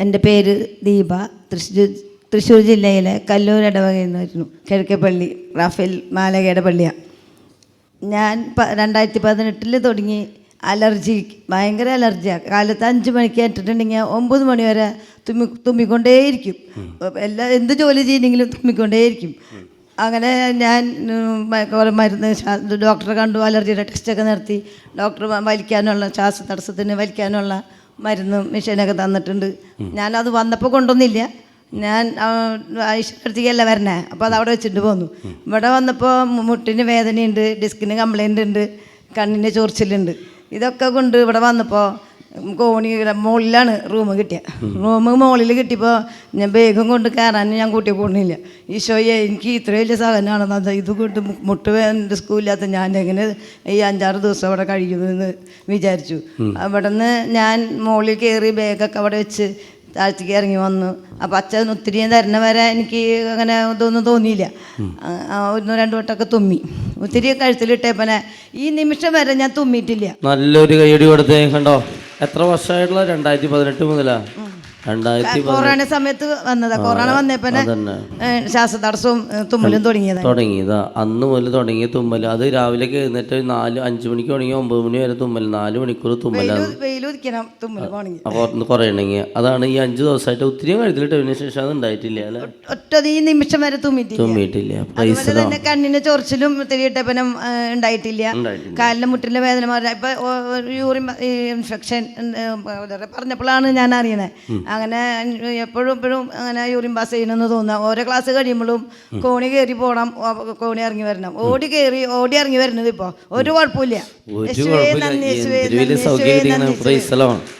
എന്റെ പേര് ദീപ. തൃശ്ശൂർ തൃശ്ശൂർ ജില്ലയിലെ കല്ലൂർ ഇടവകയിൽ നിന്നായിരുന്നു കിഴക്കേപ്പള്ളി റാഫേൽ മാലകയുടെ പള്ളിയാണ് ഞാൻ രണ്ടായിരത്തി പതിനെട്ടിൽ തുടങ്ങി അലർജി ഭയങ്കര അലർജിയാണ് കാലത്ത് അഞ്ച് മണിക്ക് ഏറ്റിട്ടുണ്ടെങ്കിൽ ഒമ്പത് മണി വരെ തുമ്മി തുമ്മിക്കൊണ്ടേയിരിക്കും. എല്ലാ എന്ത് ജോലി ചെയ്യണമെങ്കിലും തുമ്മിക്കൊണ്ടേയിരിക്കും. അങ്ങനെ ഞാൻ കുറേ മരുന്ന് ഡോക്ടറെ കണ്ടു. അലർജിയുടെ ടെസ്റ്റൊക്കെ നടത്തി ഡോക്ടർ വലിക്കാനുള്ള ശ്വാസ തടസ്സത്തിന് വലിക്കാനുള്ള മരുന്നും മെഷീനൊക്കെ തന്നിട്ടുണ്ട്. ഞാനത് വന്നപ്പോൾ കൊണ്ടൊന്നില്ല ഞാൻ ഐശ്വര്യത്തിക്കല്ല വരണേ. അപ്പോൾ അത് അവിടെ വെച്ചിട്ട് പോന്നു. ഇവിടെ വന്നപ്പോൾ മുട്ടിന് വേദനയുണ്ട് ഡിസ്കിന് കംപ്ലൈന്റ് ഉണ്ട് കണ്ണിന് ചൊറിച്ചിലുണ്ട്. ഇതൊക്കെ കൊണ്ട് ഇവിടെ വന്നപ്പോൾ കോണി മുകളിലാണ് റൂം കിട്ടിയത് റൂം മുകളിൽ കിട്ടിയപ്പോൾ ഞാൻ വേഗം കൊണ്ട് കയറാൻ ഞാൻ കൂട്ടി പോകണില്ല ഈശോയെ എനിക്ക് ഇത്ര വലിയ സാധനമാണെന്ന് അത് ഇത് കൊണ്ട് മുട്ട് എന്റെ സ്കൂളില്ലാത്ത ഞാൻ എങ്ങനെ ഈ അഞ്ചാറ് ദിവസം അവിടെ കഴിയുമെന്ന് വിചാരിച്ചു. അവിടെ നിന്ന് ഞാൻ മുകളിൽ കയറി ബാഗൊക്കെ അവിടെ വെച്ച് താഴ്ത്തിക്ക് ഇറങ്ങി വന്നു. അപ്പം അച്ഛൻ ഒത്തിരി തരണ വരെ എനിക്ക് അങ്ങനെ ഇതൊന്നും തോന്നിയില്ല. ഒന്നും രണ്ടു ഒന്ന് രണ്ട് വട്ടമൊക്കെ തുമ്മി. ഒത്തിരി കഴുത്തിലിട്ടേപ്പനെ. ഈ നിമിഷം വരെ ഞാൻ തുമ്മിയിട്ടില്ല. നല്ലൊരു കൈയടി കൊടുത്തേ കണ്ടോ? എത്ര വർഷമായിട്ടുള്ള രണ്ടായിരത്തി പതിനെട്ട് മുതലാ? രണ്ടായിരത്തി കൊറോണ സമയത്ത് വന്നതാ. കൊറോണ വന്നപ്പോ ശ്വാസതടസ്സവും തുമ്മലും തുടങ്ങിയത്. തുടങ്ങിയതാ. അന്ന് മുതൽ തുടങ്ങിയ തുമ്മൽ അത് രാവിലെ എഴുന്നേറ്റ് നാല് അഞ്ചു മണിക്ക് തുടങ്ങി ഒമ്പത് മണി വരെ തുമ്മൽ നാല് മണിക്കൂർ തുമ്മലാണ് പുറത്ത് കുറയണമെങ്കിൽ അതാണ് ഈ അഞ്ചു ദിവസമായിട്ട് ഒത്തിരി കഴുത്തിലിട്ടതിന് ശേഷം അത് ഉണ്ടായിട്ടില്ല. ഒറ്റ ഈ നിമിഷം വരെ തുമ്മിട്ടില്ല. തന്നെ കണ്ണിന് ചൊറിച്ചിലും തിരിയിട്ടപ്പനും ഉണ്ടായിട്ടില്ല. കാലിലെ മുട്ടിലെ വേദന മാറി. ഇപ്പൊ യൂറിൻ ഇൻഫെക്ഷൻ പറഞ്ഞപ്പോഴാണ് ഞാൻ അറിയണത് അങ്ങനെ എപ്പോഴും എപ്പോഴും അങ്ങനെ യൂറിൻ പാസ് ചെയ്യണമെന്ന് തോന്നുക ഓരോ ക്ലാസ് കഴിയുമ്പോഴും കോണി കയറി പോകണം കോണി ഇറങ്ങി വരണം. ഓടി കയറി ഓടി ഇറങ്ങി വരുന്നത് ഇപ്പോൾ ഒരു കുഴപ്പമില്ല.